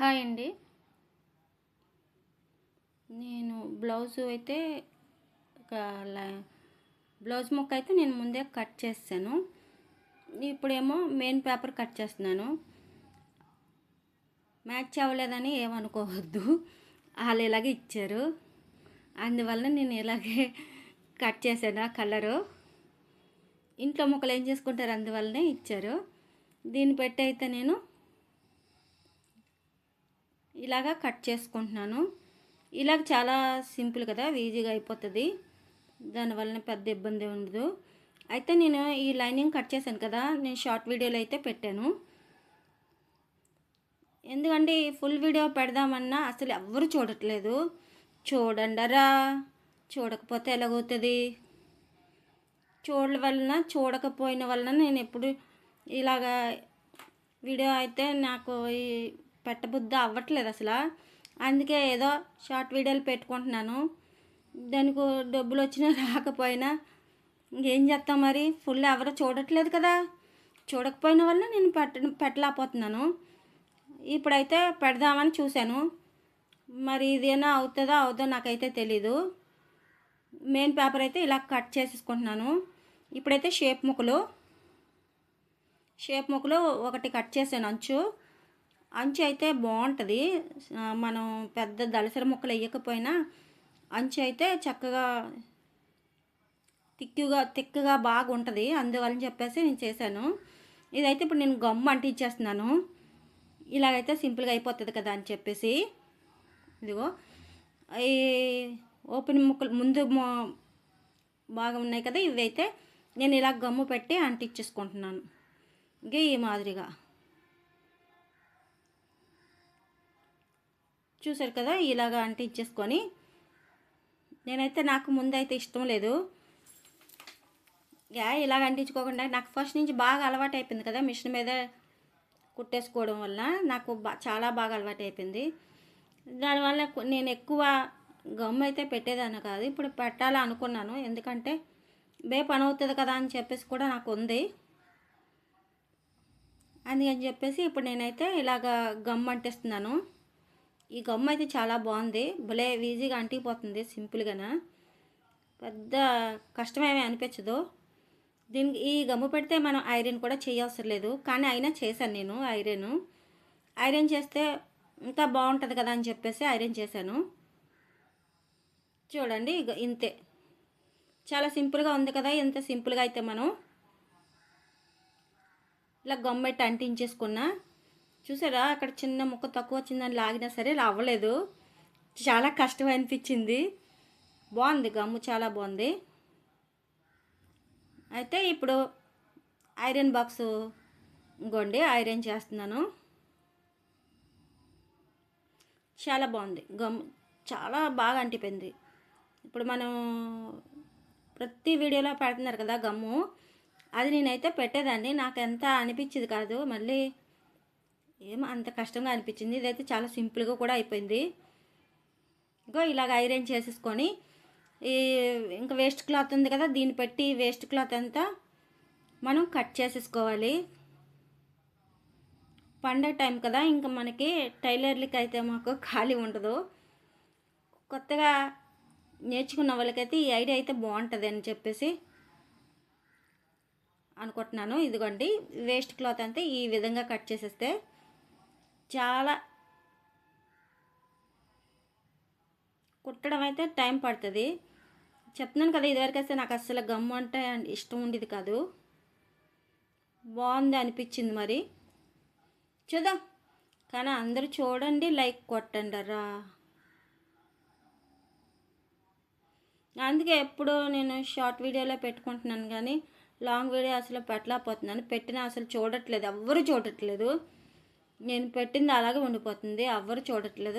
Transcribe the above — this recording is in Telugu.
హాయ్ అండి. నేను బ్లౌజ్ అయితే ఒక బ్లౌజ్ ముక్క అయితే నేను ముందే కట్ చేస్తాను. ఇప్పుడేమో మెయిన్ పేపర్ కట్ చేస్తున్నాను. మ్యాచ్ అవ్వలేదని ఏమనుకోవద్దు. వాళ్ళు ఇలాగే ఇచ్చారు. అందువల్ల నేను ఇలాగే కట్ చేశాను ఆ కలరు. ఇంట్లో ముక్కలు ఏం చేసుకుంటారు? అందువల్లనే ఇచ్చారు. దీన్ని పెట్టి అయితే నేను ఇలాగా కట్ చేసుకుంటున్నాను. ఇలాగ చాలా సింపుల్ కదా ఈజీగా అయిపోతుంది. దానివల్ల పెద్ద ఇబ్బంది ఉండదు. అయితే నేను ఈ లైనింగ్ కట్ చేశాను కదా నేను షార్ట్ వీడియోలో అయితే పెట్టాను. ఎందుకంటే ఫుల్ వీడియో పెడదామన్నా అసలు ఎవ్వరు చూడట్లేదు. చూడండరా చూడకపోతే ఎలాగవుతుంది? చూడ వలన చూడకపోయిన వలన నేను ఎప్పుడు ఇలాగా వీడియో అయితే నాకు ఈ పెట్టబుద్ధి అవ్వట్లేదు అసలు. అందుకే ఏదో షార్ట్ వీడియోలు పెట్టుకుంటున్నాను. దానికి డబ్బులు వచ్చినా రాకపోయినా ఇంకేం చేస్తాం మరి? ఫుల్ ఎవరు చూడట్లేదు కదా. చూడకపోయిన వల్ల నేను పెట్ట పెట్టలేకపోతున్నాను. ఇప్పుడైతే పెడదామని చూశాను. మరి ఇదేనా అవుతుందో? అవుతుందో నాకైతే తెలీదు. మెయిన్ పేపర్ అయితే ఇలా కట్ చేసేసుకుంటున్నాను. ఇప్పుడైతే షేప్ ముక్కలు. షేప్ ముక్కలు ఒకటి కట్ చేశాను అంచు. అంచు అయితే బాగుంటుంది. మనం పెద్ద దళసరి ముక్కలు వేయకపోయినా అంచు అయితే చక్కగా తిక్కుగా తిక్కుగా బాగా ఉంటుంది అందువల్ల చెప్పేసి నేను చేశాను. ఇదైతే ఇప్పుడు నేను గమ్ము అంటించేస్తున్నాను ఇలాగైతే సింపుల్గా అయిపోతుంది కదా అని చెప్పేసి. ఇదిగో. ఈ ఓపెన్ ముక్కలు ముందు బాగా ఉన్నాయి కదా ఇవైతే నేను ఇలా గమ్ము పెట్టి అంటించేసుకుంటున్నాను. ఇంకా ఈ మాదిరిగా. చూసారు కదా ఇలాగ అంటించేసుకొని నేనైతే నాకు ముందైతే ఇష్టం లేదు. యా ఇలాగ అంటించుకోకుండా నాకు ఫస్ట్ నుంచి బాగా అలవాటు అయిపోయింది కదా మిషన్ మీద కుట్టేసుకోవడం వల్ల నాకు చాలా బాగా అలవాటు అయిపోయింది. దానివల్ల నేను ఎక్కువ గమ్ అయితే పెట్టేదాన్ని కాదు ఇప్పుడు పెట్టాలి అనుకున్నాను ఎందుకంటే బే పని అవుతుంది కదా అని చెప్పేసి కూడా నాకు ఉంది. అందుకని చెప్పేసి ఇప్పుడు నేనైతే ఇలాగ గమ్ అంటిస్తున్నాను. ఈ గమ్ అయితే చాలా బాగుంది. భలే ఈజీగా అంటికిపోతుంది సింపుల్గానా. పెద్ద కష్టమేమీ అనిపించదు. దీనికి ఈ గమ్ము పెడితే మనం ఐరన్ కూడా చేయవసరం లేదు. కానీ అయినా చేశాను నేను ఐరన్. ఐరన్ చేస్తే ఇంకా బాగుంటుంది కదా అని చెప్పేసి ఐరన్ చేశాను. చూడండి ఇంతే. చాలా సింపుల్గా ఉంది కదా ఇంత సింపుల్గా అయితే మనం ఇలా గమ్మెట్టి అంటించేసుకున్నా చూసారా? అక్కడ చిన్న ముక్క తక్కువ వచ్చిందని లాగినా సరే ఇలా అవ్వలేదు చాలా కష్టం అనిపించింది. బాగుంది గమ్ము చాలా బాగుంది. అయితే ఇప్పుడు ఐరన్ బాక్స్ గొండి ఐరన్ చేస్తున్నాను. చాలా బాగుంది. గమ్ చాలా బాగా అంటిపోయింది ఇప్పుడు మనం ప్రతి వీడియోలో పెడుతున్నారు కదా గమ్ము. అది నేనైతే పెట్టేదాన్ని. నాకు ఎంత అనిపించేది కాదు. మళ్ళీ ఏం అంత కష్టంగా అనిపించింది. ఇదైతే చాలా సింపుల్గా కూడా అయిపోయింది. ఇంకో ఇలాగ ఐరన్ చేసేసుకొని ఈ ఇంకా వేస్ట్ క్లాత్ ఉంది కదా దీన్ని పెట్టి వేస్ట్ క్లాత్ అంతా మనం కట్ చేసేసుకోవాలి. పండగ టైం కదా ఇంకా మనకి టైలర్లకి అయితే మాకు ఖాళీ ఉండదు. కొత్తగా నేర్చుకున్న వాళ్ళకైతే ఈ ఐడియా అయితే బాగుంటుంది అని చెప్పేసి అనుకుంటున్నాను. ఇదిగోండి వేస్ట్ క్లాత్ అంతా ఈ విధంగా కట్ చేసేస్తే చాలా కుట్టడం అయితే టైం పడుతుంది. చెప్తున్నాను కదా ఇదివరకు అయితే నాకు అసలు గమ్ము అంటే ఇష్టం ఉండేది కాదు. బాగుంది అనిపించింది మరి. చూద్దాం. కానీ అందరూ చూడండి లైక్ కొట్టండి రా. అందుకే ఎప్పుడు నేను షార్ట్ వీడియోలో పెట్టుకుంటున్నాను కానీ లాంగ్ వీడియో అసలు పెట్టలేకపోతున్నాను. పెట్టినా అసలు చూడట్లేదు ఎవ్వరు చూడట్లేదు. నేను పెట్టింది అలాగే ఉండిపోతుంది. ఎవ్వరు చూడట్లేదు.